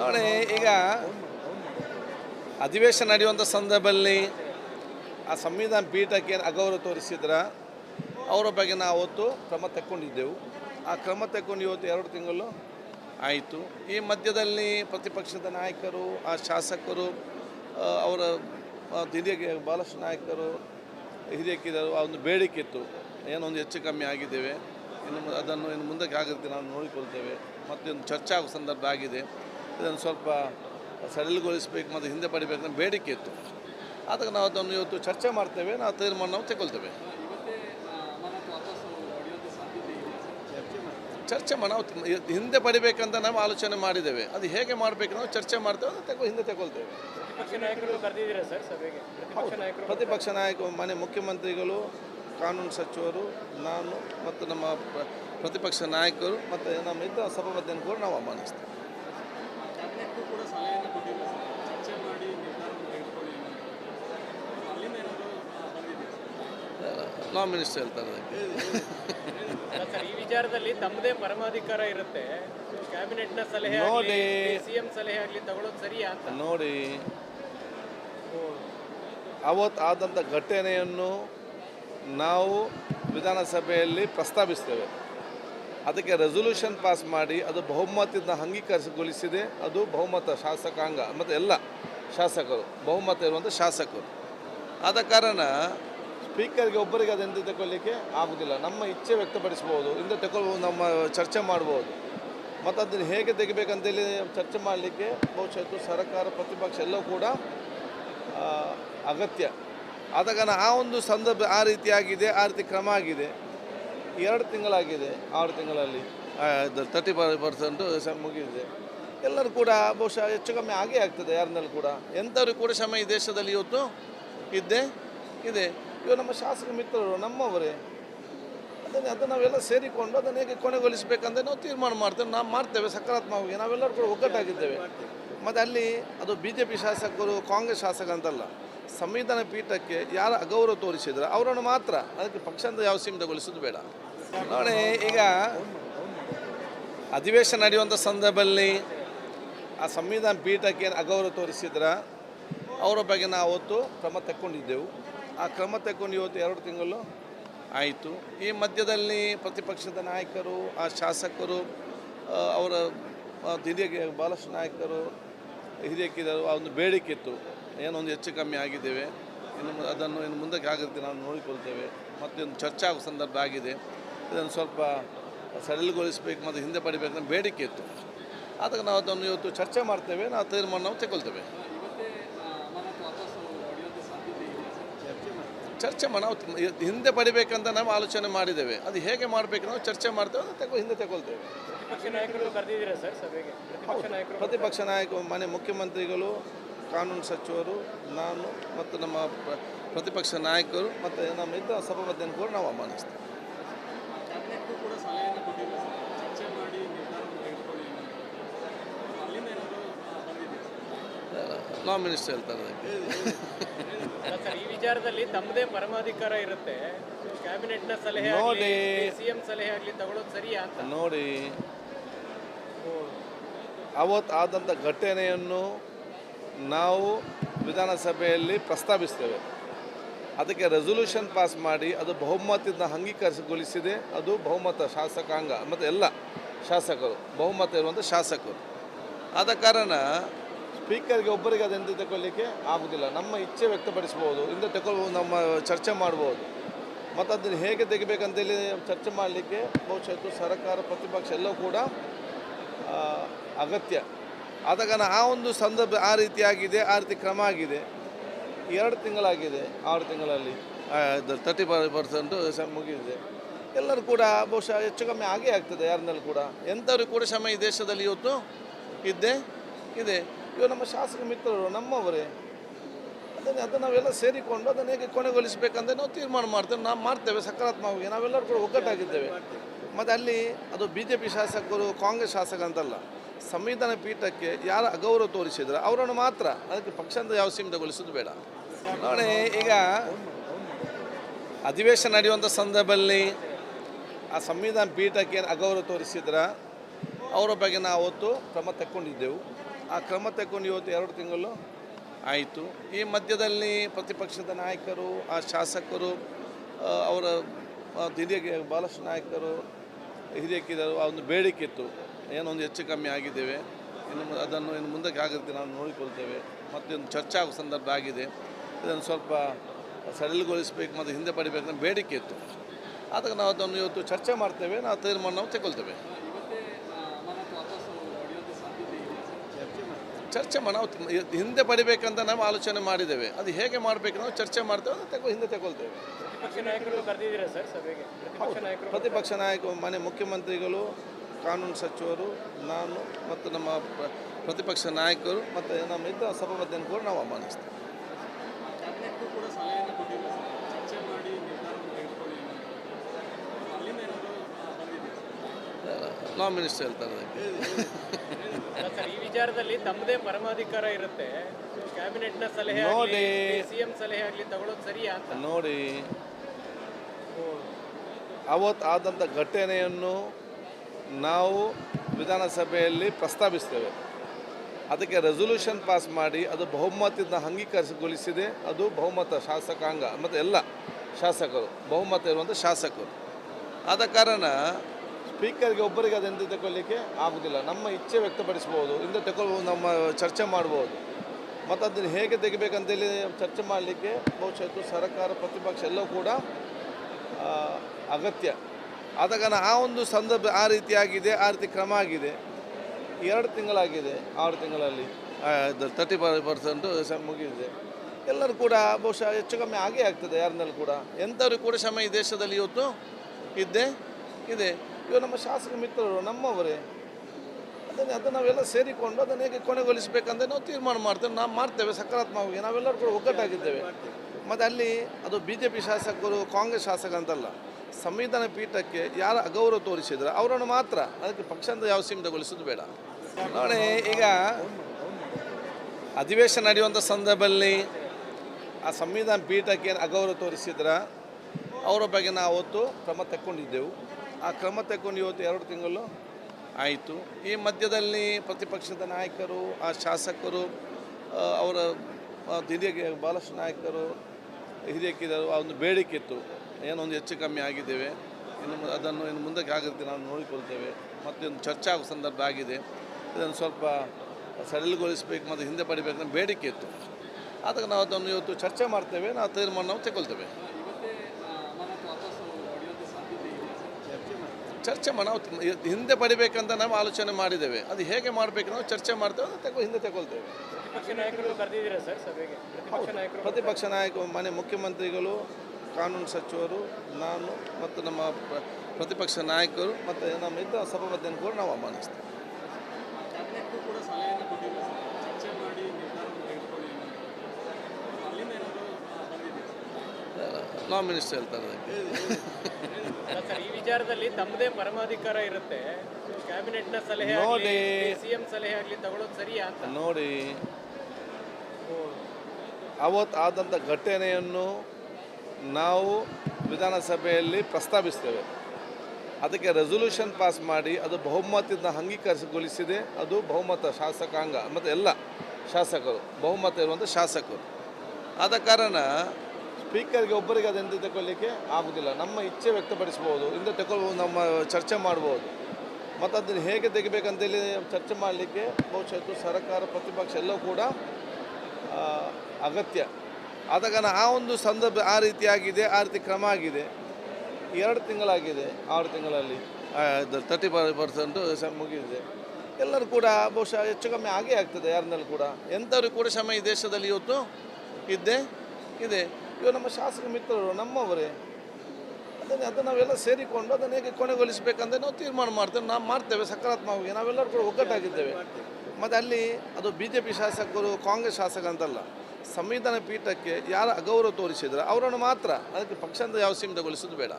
ನೋಡಿ ಈಗ ಅಧಿವೇಶನ ನಡೆಯುವಂಥ ಸಂದರ್ಭದಲ್ಲಿ ಆ ಸಂವಿಧಾನ ಪೀಠಕ್ಕೆ ಅಗೌರವ ತೋರಿಸಿದ್ರ, ಅವರ ಬಗ್ಗೆ ನಾವು ಅವತ್ತು ಕ್ರಮ ತಕ್ಕೊಂಡಿದ್ದೆವು. ಆ ಕ್ರಮ ತಕ್ಕೊಂಡು ಇವತ್ತು ಎರಡು ತಿಂಗಳು ಆಯಿತು. ಈ ಮಧ್ಯದಲ್ಲಿ ಪ್ರತಿಪಕ್ಷದ ನಾಯಕರು, ಆ ಶಾಸಕರು ಅವರ ಹಿರಿಯ ಬಹಳಷ್ಟು ನಾಯಕರು ಹಿರಿಯಕ್ಕಿದ್ದರು ಆ ಒಂದು ಬೇಡಿಕೆ ಇತ್ತು. ಏನೊಂದು ಹೆಚ್ಚು ಕಮ್ಮಿ ಆಗಿದ್ದೇವೆ. ಇನ್ನು ಅದನ್ನು ಇನ್ನು ಮುಂದಕ್ಕೆ ಆಗುತ್ತೆ ನಾವು ನೋಡಿಕೊಳ್ತೇವೆ. ಮತ್ತೊಂದು ಚರ್ಚೆ ಆಗೋ ಸಂದರ್ಭ ಆಗಿದೆ. ಇದನ್ನು ಸ್ವಲ್ಪ ಸಡಿಲಗೊಳಿಸಬೇಕು ಮತ್ತು ಹಿಂದೆ ಪಡಿಬೇಕು ಅಂತ ಬೇಡಿಕೆ ಇತ್ತು. ಅದಕ್ಕೆ ನಾವು ಅದನ್ನು ಇವತ್ತು ಚರ್ಚೆ ಮಾಡ್ತೇವೆ ನಾವು ತೀರ್ಮಾನ ನಾವು ತಗೊಳ್ತೇವೆ ಚರ್ಚೆ ಮಾಡಿ ನಾವು ಹಿಂದೆ ಪಡಿಬೇಕಂತ ನಾವು ಆಲೋಚನೆ ಮಾಡಿದ್ದೇವೆ. ಅದು ಹೇಗೆ ಮಾಡಬೇಕು ನಾವು ಚರ್ಚೆ ಮಾಡ್ತೇವೆ ಅದು ತಗೊ ಹಿಂದೆ ತೆಗೊಳ್ತೇವೆ ಪ್ರತಿಪಕ್ಷ ನಾಯಕರು ಮನೆ ಮುಖ್ಯಮಂತ್ರಿಗಳು ಕಾನೂನು ಸಚಿವರು ನಾನು ಮತ್ತು ನಮ್ಮ ಪ್ರ- ಪ್ರತಿಪಕ್ಷ ನಾಯಕರು ಮತ್ತು ನಮ್ಮ ಇದ್ದ ಸಭಾಪತಿಯನ್ನು ಕೂಡ ನಾವು ಆಹ್ವಾನಿಸ್ತೇವೆ. ಲಾ ಮಿನಿಸ್ಟರ್ ಹೇಳ್ತಾರೆ ಈ ವಿಚಾರದಲ್ಲಿ ತಮ್ಮದೇ ಪರಮಾಧಿಕಾರ ಇರುತ್ತೆ. ಕ್ಯಾಬಿನೆಟ್ನ ಸಲಹೆ ನೋಡಿ. ಸಿಎಂ ಸಲಹೆ ಆಗಲಿ ತಗೊಳ್ಳೋದು ಸರಿಯಾ ಅಂತ? ನೋಡಿ. ಅವತ್ತು ಆದಂಥ ಘಟನೆಯನ್ನು ನಾವು ವಿಧಾನಸಭೆಯಲ್ಲಿ ಪ್ರಸ್ತಾಪಿಸ್ತೇವೆ. ಅದಕ್ಕೆ ರೆಸೊಲ್ಯೂಷನ್ ಪಾಸ್ ಮಾಡಿ ಅದು ಬಹುಮತದಿಂದ ಅಂಗೀಕರಿಸಿಗೊಳಿಸಿದೆ. ಅದು ಬಹುಮತ ಶಾಸಕಾಂಗ ಮತ್ತು ಎಲ್ಲ ಶಾಸಕರು ಬಹುಮತ ಇರುವಂಥ ಶಾಸಕರು. ಆದ ಕಾರಣ ಸ್ಪೀಕರ್ಗೆ ಒಬ್ಬರಿಗೆ ಅದೆಂದು ತಗೊಳ್ಳಿಕ್ಕೆ ಆಗೋದಿಲ್ಲ. ನಮ್ಮ ಇಚ್ಛೆ ವ್ಯಕ್ತಪಡಿಸ್ಬೋದು, ಇಂದ ತಗೊಳ್ಬೋದು, ನಮ್ಮ ಚರ್ಚೆ ಮಾಡ್ಬೋದು. ಮತ್ತು ಅದನ್ನು ಹೇಗೆ ತೆಗಿಬೇಕಂತೇಳಿ ಚರ್ಚೆ ಮಾಡಲಿಕ್ಕೆ ಬಹುಶಃ ಸರ್ಕಾರ, ಪ್ರತಿಪಕ್ಷ ಎಲ್ಲವೂ ಕೂಡ ಅಗತ್ಯ. ಆದ ಕಾರಣ ಆ ಒಂದು ಸಂದರ್ಭ ಆ ರೀತಿ ಆಗಿದೆ, ಆ ರೀತಿ ಕ್ರಮ ಆಗಿದೆ. ಎರಡು ತಿಂಗಳಾಗಿದೆ, ಆರು ತಿಂಗಳಲ್ಲಿ ತರ್ಟಿ ಪರ್ಸೆಂಟು ಮುಗಿದಿದೆ. ಎಲ್ಲರೂ ಕೂಡ ಬಹುಶಃ ಹೆಚ್ಚು ಕಮ್ಮಿ ಆಗೇ ಆಗ್ತದೆ ಯಾರನ್ನಲ್ಲೂ ಕೂಡ. ಎಂಥವ್ರಿಗೆ ಕೂಡ ಶ್ರಮ ಈ ದೇಶದಲ್ಲಿ ಇವತ್ತು ಇದ್ದೇ ಇದೆ. ಇವರು ನಮ್ಮ ಶಾಸಕ ಮಿತ್ರರು, ನಮ್ಮವರೇ. ಅದನ್ನು ಅದನ್ನು ನಾವೆಲ್ಲ ಸೇರಿಕೊಂಡು ಅದನ್ನು ಹೇಗೆ ಕೊನೆಗೊಳಿಸಬೇಕಂತ ನಾವು ತೀರ್ಮಾನ ಮಾಡ್ತೇವೆ. ನಾವು ಮಾಡ್ತೇವೆ ಸಕಾರಾತ್ಮಕವಾಗಿ. ನಾವೆಲ್ಲರೂ ಕೂಡ ಒಗ್ಗಟ್ಟಾಗಿದ್ದೇವೆ. ಮತ್ತು ಅಲ್ಲಿ ಅದು ಬಿ ಜೆ ಪಿ ಶಾಸಕರು, ಕಾಂಗ್ರೆಸ್ ಶಾಸಕ ಅಂತಲ್ಲ, ಸಂವಿಧಾನ ಪೀಠಕ್ಕೆ ಯಾರು ಅಗೌರವ ತೋರಿಸಿದ್ರೆ ಅವರನ್ನು ಮಾತ್ರ. ಅದಕ್ಕೆ ಪಕ್ಷದಿಂದ ಯಾವ ಸೀಮಿತಗೊಳಿಸೋದು ಬೇಡ. ನೋಡಿ ಈಗ ಅಧಿವೇಶನ ನಡೆಯುವಂಥ ಸಂದರ್ಭದಲ್ಲಿ ಆ ಸಂವಿಧಾನ ಪೀಠಕ್ಕೆ ಏನು ಅಗೌರವ ತೋರಿಸಿದ್ರೆ, ಅವರ ಬಗ್ಗೆ ನಾವು ಅವತ್ತು ಕ್ರಮ ತಗೊಂಡಿದ್ದೆವು ಆ ಕ್ರಮ ತಗೊಂಡು ಇವತ್ತು ಎರಡು ತಿಂಗಳು ಆಯಿತು. ಈ ಮಧ್ಯದಲ್ಲಿ ಪ್ರತಿಪಕ್ಷದ ನಾಯಕರು, ಆ ಶಾಸಕರು ಅವರ ಹಿರಿಯ ಭಾಳಷ್ಟು ನಾಯಕರು ಹಿರಿಯಕ್ಕಿದ್ದರು. ಆ ಒಂದು ಬೇಡಿಕೆ ಇತ್ತು. ಏನೊಂದು ಹೆಚ್ಚು ಕಮ್ಮಿ ಆಗಿದ್ದೇವೆ. ಇನ್ನು ಅದನ್ನು ಇನ್ನು ಮುಂದಕ್ಕೆ ಆಗುತ್ತೆ ನಾವು ನೋಡಿಕೊಳ್ತೇವೆ. ಮತ್ತೊಂದು ಒಂದು ಚರ್ಚೆ ಆಗೋ ಸಂದರ್ಭ ಆಗಿದೆ. ಇದನ್ನು ಸ್ವಲ್ಪ ಸಡಿಲಗೊಳಿಸಬೇಕು ಮತ್ತು ಹಿಂದೆ ಪಡಿಬೇಕು ಬೇಡಿಕೆ ಇತ್ತು. ಆದಾಗ ನಾವು ಅದನ್ನು ಇವತ್ತು ಚರ್ಚೆ ಮಾಡ್ತೇವೆ. ನಾವು ತೀರ್ಮಾನ ನಾವು ತಗೊಳ್ತೇವೆ ಇವತ್ತೇ ಅಮಾನತು ವಾಪಸ್ ಹೊಡೆಯೋದು ಸಾಧ್ಯತೆ ಇದೆ ಸರ್ ಚರ್ಚೆ ನಾವು ಹಿಂದೆ ಪಡಿಬೇಕಂತ ನಾವು ಆಲೋಚನೆ ಮಾಡಿದ್ದೇವೆ. ಅದು ಹೇಗೆ ಮಾಡಬೇಕು ನಾವು ಚರ್ಚೆ ಮಾಡ್ತೇವೆ ಅದು ತಗೊ ಹಿಂದೆ ತಗೊಳ್ತೇವೆ ಪ್ರತಿಪಕ್ಷ ನಾಯಕರು ಮನೆ ಮುಖ್ಯಮಂತ್ರಿಗಳು ಕಾನೂನು ಸಚಿವರು ನಾನು ಮತ್ತು ನಮ್ಮ ಪ್ರ- ಪ್ರತಿಪಕ್ಷ ನಾಯಕರು ಮತ್ತು ನಮ್ಮ ಇದ್ದ ಸಭಾಪತಿಯನ್ನು ಕೂಡ ನಾವು ಆಹ್ವಾನಿಸ್ತೇವೆ. ಲಾ ಮಿನಿಸ್ಟರ್ ಹೇಳ್ತಾರೆ ಅದಕ್ಕೆ. ಸರ್ ಈ ವಿಚಾರದಲ್ಲಿ ತಮ್ಮದೇ ಪರಮಾಧಿಕಾರ ಇರುತ್ತೆ. ಕ್ಯಾಬಿನೆಟ್ನ ಸಲಹೆ ನೋಡಿ. ಸಿಎಂ ಸಲಹೆ ಆಗಲಿ ತಗೊಳ್ಳೋದು ಸರಿಯಾ ಅಂತ. ನೋಡಿ. ಅವತ್ತು ಆದಂಥ ಘಟನೆಯನ್ನು ನಾವು ವಿಧಾನಸಭೆಯಲ್ಲಿ ಪ್ರಸ್ತಾಪಿಸ್ತೇವೆ. ಅದಕ್ಕೆ ರೆಸೊಲ್ಯೂಷನ್ ಪಾಸ್ ಮಾಡಿ ಅದು ಬಹುಮತದಿಂದ ಅಂಗೀಕರಿಸಿಗೊಳಿಸಿದೆ. ಅದು ಬಹುಮತ ಶಾಸಕಾಂಗ ಮತ್ತು ಎಲ್ಲ ಶಾಸಕರು ಬಹುಮತ ಇರುವಂಥ ಶಾಸಕರು. ಆದ ಕಾರಣ ಸ್ಪೀಕರ್ಗೆ ಒಬ್ಬರಿಗೆ ಅದೆಂದು ತಗೊಳ್ಳಿಕ್ಕೆ ಆಗೋದಿಲ್ಲ. ನಮ್ಮ ಇಚ್ಛೆ ವ್ಯಕ್ತಪಡಿಸ್ಬೋದು, ಇಂದ ತಗೊಳ್ಬೋದು ನಮ್ಮ ಚರ್ಚೆ ಮಾಡ್ಬೋದು. ಮತ್ತು ಅದನ್ನು ಹೇಗೆ ತೆಗಿಬೇಕಂತೇಳಿ ಚರ್ಚೆ ಮಾಡಲಿಕ್ಕೆ ಬಹುಶಃ ಸರ್ಕಾರ, ಪ್ರತಿಪಕ್ಷ ಎಲ್ಲವೂ ಕೂಡ ಅಗತ್ಯ. ಆದ ಆ ಒಂದು ಸಂದರ್ಭ ಆ ರೀತಿಯಾಗಿದೆ ಆ ರೀತಿ ಕ್ರಮ ಆಗಿದೆ. ಎರಡು ತಿಂಗಳಾಗಿದೆ, ಆರು ತಿಂಗಳಲ್ಲಿ ತರ್ಟಿ ಪರ್ಸೆಂಟು ಮುಗಿದಿದೆ. ಎಲ್ಲರೂ ಕೂಡ ಬಹುಶಃ ಹೆಚ್ಚು ಕಮ್ಮಿ ಆಗೇ ಆಗ್ತದೆ ಯಾರನ್ನಲ್ಲೂ ಕೂಡ. ಎಂಥವ್ರಿಗೆ ಕೂಡ ಶ್ರಮ ಈ ದೇಶದಲ್ಲಿ ಇವತ್ತು ಇದ್ದೇ ಇದೆ. ಇವರು ನಮ್ಮ ಶಾಸಕ ಮಿತ್ರರು, ನಮ್ಮವರೇ. ಅದನ್ನು ಅದನ್ನು ನಾವೆಲ್ಲ ಸೇರಿಕೊಂಡು ಅದನ್ನು ಹೇಗೆ ಕೊನೆಗೊಳಿಸಬೇಕಂತ ನಾವು ತೀರ್ಮಾನ ಮಾಡ್ತೇವೆ. ನಾವು ಮಾಡ್ತೇವೆ, ಸಕಾರಾತ್ಮಕವಾಗಿ. ನಾವೆಲ್ಲರೂ ಕೂಡ ಒಗ್ಗಟ್ಟಾಗಿದ್ದೇವೆ. ಮತ್ತು ಅಲ್ಲಿ ಅದು ಬಿ ಜೆ ಪಿ ಶಾಸಕರು, ಕಾಂಗ್ರೆಸ್ ಶಾಸಕ ಅಂತಲ್ಲ, ಸಂವಿಧಾನ ಪೀಠಕ್ಕೆ ಯಾರು ಅಗೌರವ ತೋರಿಸಿದ್ರೆ ಅವರನ್ನು ಮಾತ್ರ ಅದಕ್ಕೆ ಪಕ್ಷದಿಂದ ಯಾವ ಸೀಮಿತಗೊಳಿಸೋದು ಬೇಡ. ನೋಡಿ, ಈಗ ಅಧಿವೇಶನ ನಡೆಯುವಂಥ ಸಂದರ್ಭದಲ್ಲಿ ಆ ಸಂವಿಧಾನ ಪೀಠಕ್ಕೆ ಏನು ಅಗೌರವ ತೋರಿಸಿದ್ರ, ಅವರ ಬಗ್ಗೆ ನಾವು ಅವತ್ತು ಕ್ರಮ ತಗೊಂಡಿದ್ದೆವು ಆ ಕ್ರಮ ತಗೊಂಡು ಇವತ್ತು ಎರಡು ತಿಂಗಳು ಆಯಿತು. ಈ ಮಧ್ಯದಲ್ಲಿ ಪ್ರತಿಪಕ್ಷದ ನಾಯಕರು, ಆ ಶಾಸಕರು ಅವರ ಹಿರಿಯ ಭಾಳಷ್ಟು ನಾಯಕರು ಹಿರಿಯಕಿದರು ಆ ಒಂದು ಬೇಡಿಕೆ ಇತ್ತು. ಏನೊಂದು ಹೆಚ್ಚು ಕಮ್ಮಿ ಆಗಿದ್ದೇವೆ. ಇನ್ನು ಅದನ್ನು ಇನ್ನು ಮುಂದಕ್ಕೆ ಆಗುತ್ತೆ ನಾವು ನೋಡಿಕೊಳ್ತೇವೆ. ಮತ್ತು ಒಂದು ಚರ್ಚೆ ಆಗೋ ಸಂದರ್ಭ ಆಗಿದೆ. ಇದನ್ನು ಸ್ವಲ್ಪ ಸಡಿಲಗೊಳಿಸಬೇಕು ಮತ್ತು ಹಿಂದೆ ಪಡಿಬೇಕು ಬೇಡಿಕೆ ಇತ್ತು. ಆದಾಗ ನಾವು ಅದನ್ನು ಇವತ್ತು ಚರ್ಚೆ ಮಾಡ್ತೇವೆ. ನಾವು ತೀರ್ಮಾನ ನಾವು ಇವತ್ತೇ ಆ, ಅಮಾನತು ವಾಪಸ್ ಹೊಡೆಯೋದು ಸಾಧ್ಯತೆ ಇದೆ ಸರ್ ಚರ್ಚೆ ನಾವು ಹಿಂದೆ ಪಡಿಬೇಕಂತ ನಾವು ಆಲೋಚನೆ ಮಾಡಿದ್ದೇವೆ. ಅದು ಹೇಗೆ ಮಾಡಬೇಕು ನಾವು ಚರ್ಚೆ ಮಾಡ್ತೇವೆ ತಗೊ ಹಿಂದೆ ತಗೊಳ್ತೇವೆ ಪ್ರತಿಪಕ್ಷ ನಾಯಕರು ಕರೆದಿದ್ದೀರಾ ಸರ್ ಸಭೆಗೆ? ಪ್ರತಿಪಕ್ಷ ನಾಯಕರು ಪ್ರತಿಪಕ್ಷ ನಾಯಕ ಮನೆ ಮುಖ್ಯಮಂತ್ರಿಗಳು ಕಾನೂನು ಸಚಿವರು ನಾನು ಮತ್ತು ನಮ್ಮ ಪ್ರತಿಪಕ್ಷ ನಾಯಕರು ಮತ್ತು ನಮ್ಮ ಇತರ ಸಭಾಪತಿಯನ್ನು ಕೂಡ ನಾವು ಆಹ್ವಾನಿಸ್ತೇವೆ. ಲಾ ಮಿನಿಸ್ಟರ್ ಹೇಳ್ತಾರೆ ಅದಕ್ಕೆ. ಈ ವಿಚಾರದಲ್ಲಿ ತಮ್ಮದೇ ಪರಮಾಧಿಕಾರ ಇರುತ್ತೆ. ಕ್ಯಾಬಿನೆಟ್ನ ಸಲಹೆ ನೋಡಿ. ಸಿಎಂ ಸಲಹೆ ಆಗಲಿ ತಗೊಳ್ಳೋದು ಸರಿಯಾ ಅಂತ? ನೋಡಿ. ಅವತ್ತು ಆದಂಥ ಘಟನೆಯನ್ನು ನಾವು ವಿಧಾನಸಭೆಯಲ್ಲಿ ಪ್ರಸ್ತಾಪಿಸ್ತೇವೆ. ಅದಕ್ಕೆ ರೆಸೊಲ್ಯೂಷನ್ ಪಾಸ್ ಮಾಡಿ ಅದು ಬಹುಮತದಿಂದ ಅಂಗೀಕರಿಸಿಗೊಳಿಸಿದೆ. ಅದು ಬಹುಮತ ಶಾಸಕಾಂಗ ಮತ್ತು ಎಲ್ಲ ಶಾಸಕರು ಬಹುಮತ ಇರುವಂಥ ಶಾಸಕರು. ಆದ ಕಾರಣ ಸ್ಪೀಕರ್ಗೆ ಒಬ್ಬರಿಗೆ ಅದನ್ನು ತಗೊಳ್ಳಿಕ್ಕೆ ಆಗೋದಿಲ್ಲ. ನಮ್ಮ ಇಚ್ಛೆ ವ್ಯಕ್ತಪಡಿಸ್ಬೋದು, ಇಂದ ತಗೊಳ್ಬೋದು ನಮ್ಮ ಚರ್ಚೆ ಮಾಡ್ಬೋದು. ಮತ್ತು ಅದನ್ನು ಹೇಗೆ ತೆಗಿಬೇಕಂತೇಳಿ ಚರ್ಚೆ ಮಾಡಲಿಕ್ಕೆ ಬಹುಶಃ ಸರ್ಕಾರ, ಪ್ರತಿಪಕ್ಷ ಎಲ್ಲವೂ ಕೂಡ ಅಗತ್ಯ. ಆದಾಗ ಆ ಒಂದು ಸಂದರ್ಭ ಆ ರೀತಿಯಾಗಿದೆ ಆ ರೀತಿ ಕ್ರಮ ಆಗಿದೆ. ಎರಡು ತಿಂಗಳಾಗಿದೆ, ಆರು ತಿಂಗಳಲ್ಲಿ ತರ್ಟಿ ಪರ್ಸೆಂಟು ಮುಗಿದಿದೆ. ಎಲ್ಲರೂ ಕೂಡ ಬಹುಶಃ ಹೆಚ್ಚು ಕಮ್ಮಿ ಆಗೇ ಆಗ್ತದೆ ಯಾರನ್ನಲ್ಲಿ ಕೂಡ. ಎಂಥವ್ರಿಗೆ ಕೂಡ ಶ್ರಮ ಈ ದೇಶದಲ್ಲಿ ಇವತ್ತು ಇದ್ದೇ ಇದೆ. ಇವರು ನಮ್ಮ ಶಾಸಕ ಮಿತ್ರರು, ನಮ್ಮವರೇ. ಅದನ್ನು ಅದನ್ನು ನಾವೆಲ್ಲ ಸೇರಿಕೊಂಡು ಅದನ್ನು ಹೇಗೆ ಕೊನೆಗೊಳಿಸಬೇಕಂತ ನಾವು ತೀರ್ಮಾನ ಮಾಡ್ತೇವೆ. ನಾವು ಮಾಡ್ತೇವೆ, ಸಕಾರಾತ್ಮಕವಾಗಿ. ನಾವೆಲ್ಲರೂ ಕೂಡ ಒಗ್ಗಟ್ಟಾಗಿದ್ದೇವೆ. ಮತ್ತು ಅಲ್ಲಿ ಅದು ಬಿ ಜೆ ಪಿ ಶಾಸಕರು, ಕಾಂಗ್ರೆಸ್ ಶಾಸಕ ಅಂತಲ್ಲ, ಸಂವಿಧಾನ ಪೀಠಕ್ಕೆ ಯಾರು ಅಗೌರವ ತೋರಿಸಿದ್ರೆ ಅವರನ್ನು ಮಾತ್ರ, ಅದಕ್ಕೆ ಪಕ್ಷದಿಂದ ಯಾವ ಸೀಮಿತಗೊಳಿಸೋದು ಬೇಡ. ನೋಡಿ, ಈಗ ಅಧಿವೇಶನ ನಡೆಯುವಂಥ ಸಂದರ್ಭದಲ್ಲಿ ಆ ಸಂವಿಧಾನ ಪೀಠಕ್ಕೆ ಏನು ಅಗೌರವ ತೋರಿಸಿದ್ರೆ, ಅವರ ಬಗ್ಗೆ ನಾವು ಅವತ್ತು ಕ್ರಮ ತಗೊಂಡಿದ್ದೆವು ಆ ಕ್ರಮ ತಗೊಂಡು ಇವತ್ತು ಎರಡು ತಿಂಗಳು ಆಯಿತು. ಈ ಮಧ್ಯದಲ್ಲಿ ಪ್ರತಿಪಕ್ಷದ ನಾಯಕರು, ಆ ಶಾಸಕರು ಅವರ ಹಿರಿಯ ಬಹಳಷ್ಟು ನಾಯಕರು ಹಿರಿಯಕ್ಕಿದ್ದರು ಆ ಒಂದು ಬೇಡಿಕೆ ಇತ್ತು. ಏನೊಂದು ಹೆಚ್ಚು ಕಮ್ಮಿ ಆಗಿದ್ದೇವೆ. ಇನ್ನು ಅದನ್ನು ಇನ್ನು ಮುಂದಕ್ಕೆ ಆಗುತ್ತೆ ನಾವು ನೋಡಿಕೊಳ್ತೇವೆ. ಮತ್ತೊಂದು ಚರ್ಚೆ ಆಗೋ ಸಂದರ್ಭ ಆಗಿದೆ. ಇದನ್ನು ಸ್ವಲ್ಪ ಸಡಿಲಗೊಳಿಸಬೇಕು ಮತ್ತು ಹಿಂದೆ ಪಡಿಬೇಕು ಬೇಡಿಕೆ ಇತ್ತು. ಆದಾಗ ನಾವು ಅದನ್ನು ಇವತ್ತು ಚರ್ಚೆ ಮಾಡ್ತೇವೆ. ನಾವು ತೀರ್ಮಾನ ನಾವು ತಗೊಳ್ತೇವೆ ಇವತ್ತೇ ಆ, ಅಮಾನತು ವಾಪಸ್ ಹೊಡೆಯೋದು ಸಾಧ್ಯತೆ ಇದೆ ಸರ್ ಚರ್ಚೆ ಮಾಡಿ ನಾವು ಹಿಂದೆ ಪಡಿಬೇಕಂತ ನಾವು ಆಲೋಚನೆ ಮಾಡಿದ್ದೇವೆ. ಅದು ಹೇಗೆ ಮಾಡಬೇಕು ನಾವು ಚರ್ಚೆ ಮಾಡ್ತೇವೆ ಅದು ತಗೊ ಹಿಂದೆ ತಗೊಳ್ತೇವೆ ಪ್ರತಿಪಕ್ಷ ನಾಯಕರು ಕರೆದಿದ್ದೀರಾ ಸರ್ ಸಭೆಗೆ? ಪ್ರತಿಪಕ್ಷ ನಾಯಕರು ಪ್ರತಿಪಕ್ಷ ನಾಯಕ ಮನೆ ಮುಖ್ಯಮಂತ್ರಿಗಳು ಕಾನೂನು ಸಚಿವರು ನಾನು ಮತ್ತು ನಮ್ಮ ಪ್ರ- ಪ್ರತಿಪಕ್ಷ ನಾಯಕರು ಮತ್ತು ನಮ್ಮ ಇತರ ಸಭಾಪತಿಯನ್ನು ಕೂಡ ನಾವು ಆಹ್ವಾನಿಸ್ತೇವೆ. ಲಾ ಮಿನಿಸ್ಟರ್ ಹೇಳ್ತಾರೆ ಸರ್ ಈ ವಿಚಾರದಲ್ಲಿ ತಮ್ಮದೇ ಪರಮಾಧಿಕಾರ ಇರುತ್ತೆ. ಕ್ಯಾಬಿನೆಟ್ನ ಸಲಹೆ ನೋಡಿ. ಸಿಎಂ ಸಲಹೆ ಆಗಲಿ ತಗೊಳ್ಳೋದು ಸರಿಯಾ ಅಂತ. ನೋಡಿ. ಅವತ್ತು ಆದಂಥ ಘಟನೆಯನ್ನು ನಾವು ವಿಧಾನಸಭೆಯಲ್ಲಿ ಪ್ರಸ್ತಾಪಿಸ್ತೇವೆ. ಅದಕ್ಕೆ ರೆಸೊಲ್ಯೂಷನ್ ಪಾಸ್ ಮಾಡಿ ಅದು ಬಹುಮತದಿಂದ ಅಂಗೀಕರಿಸಿಗೊಳಿಸಿದೆ. ಅದು ಬಹುಮತ ಶಾಸಕಾಂಗ ಮತ್ತು ಎಲ್ಲ ಶಾಸಕರು ಬಹುಮತ ಇರುವಂಥ ಶಾಸಕರು. ಆದ ಕಾರಣ ಸ್ಪೀಕರ್ಗೆ ಒಬ್ಬರಿಗೆ ಅದನ್ನು ತಗೊಳ್ಳಿಕ್ಕೆ ಆಗೋದಿಲ್ಲ. ನಮ್ಮ ಇಚ್ಛೆ ವ್ಯಕ್ತಪಡಿಸ್ಬೋದು, ಇಂದ ತಗೊಳ್ಬೋದು ನಮ್ಮ ಚರ್ಚೆ ಮಾಡ್ಬೋದು. ಮತ್ತು ಅದನ್ನು ಹೇಗೆ ತೆಗಿಬೇಕಂತೇಳಿ ಚರ್ಚೆ ಮಾಡಲಿಕ್ಕೆ ಬಹುಶಃ ಸರ್ಕಾರ, ಪ್ರತಿಪಕ್ಷ ಎಲ್ಲವೂ ಕೂಡ ಅಗತ್ಯ. ಆದಾಗ ಕಾರಣ ಆ ಒಂದು ಸಂದರ್ಭ ಆ ರೀತಿಯಾಗಿದೆ ಆ ರೀತಿ ಕ್ರಮ ಆಗಿದೆ. ಎರಡು ತಿಂಗಳಾಗಿದೆ, ಆರು ತಿಂಗಳಲ್ಲಿ ತರ್ಟಿ ಪರ್ಸೆಂಟು ಮುಗಿದಿದೆ. ಎಲ್ಲರೂ ಕೂಡ ಬಹುಶಃ ಹೆಚ್ಚು ಕಮ್ಮಿ ಆಗೇ ಆಗ್ತದೆ ಯಾರನ್ನೆಲ್ಲೂ ಕೂಡ. ಎಂಥವ್ರಿಗೆ ಕೂಡ ಶ್ರಮ ಈ ದೇಶದಲ್ಲಿ ಇವತ್ತು ಇದ್ದೇ ಇದೆ. ಇವರು ನಮ್ಮ ಶಾಸಕ ಮಿತ್ರರು, ನಮ್ಮವರೇ. ಅದನ್ನು ಅದನ್ನು ನಾವೆಲ್ಲ ಸೇರಿಕೊಂಡು ಅದನ್ನು ಹೇಗೆ ಕೊನೆಗೊಳಿಸಬೇಕಂತ ನಾವು ತೀರ್ಮಾನ ಮಾಡ್ತೇವೆ. ನಾವು ಮಾಡ್ತೇವೆ ಸಕಾರಾತ್ಮಕವಾಗಿ ನಾವೆಲ್ಲರೂ ಕೂಡ ಒಗ್ಗಟ್ಟಾಗಿದ್ದೇವೆ. ಮತ್ತು ಅಲ್ಲಿ ಅದು ಬಿ ಜೆ ಪಿ ಶಾಸಕರು, ಕಾಂಗ್ರೆಸ್ ಶಾಸಕ ಅಂತಲ್ಲ, ಸಂವಿಧಾನ ಪೀಠಕ್ಕೆ ಯಾರು ಅಗೌರವ ತೋರಿಸಿದ್ರೆ ಅವರನ್ನು ಮಾತ್ರ, ಅದಕ್ಕೆ ಪಕ್ಷದಿಂದ ಯಾವ ಸೀಮಿತಗೊಳಿಸೋದು ಬೇಡ.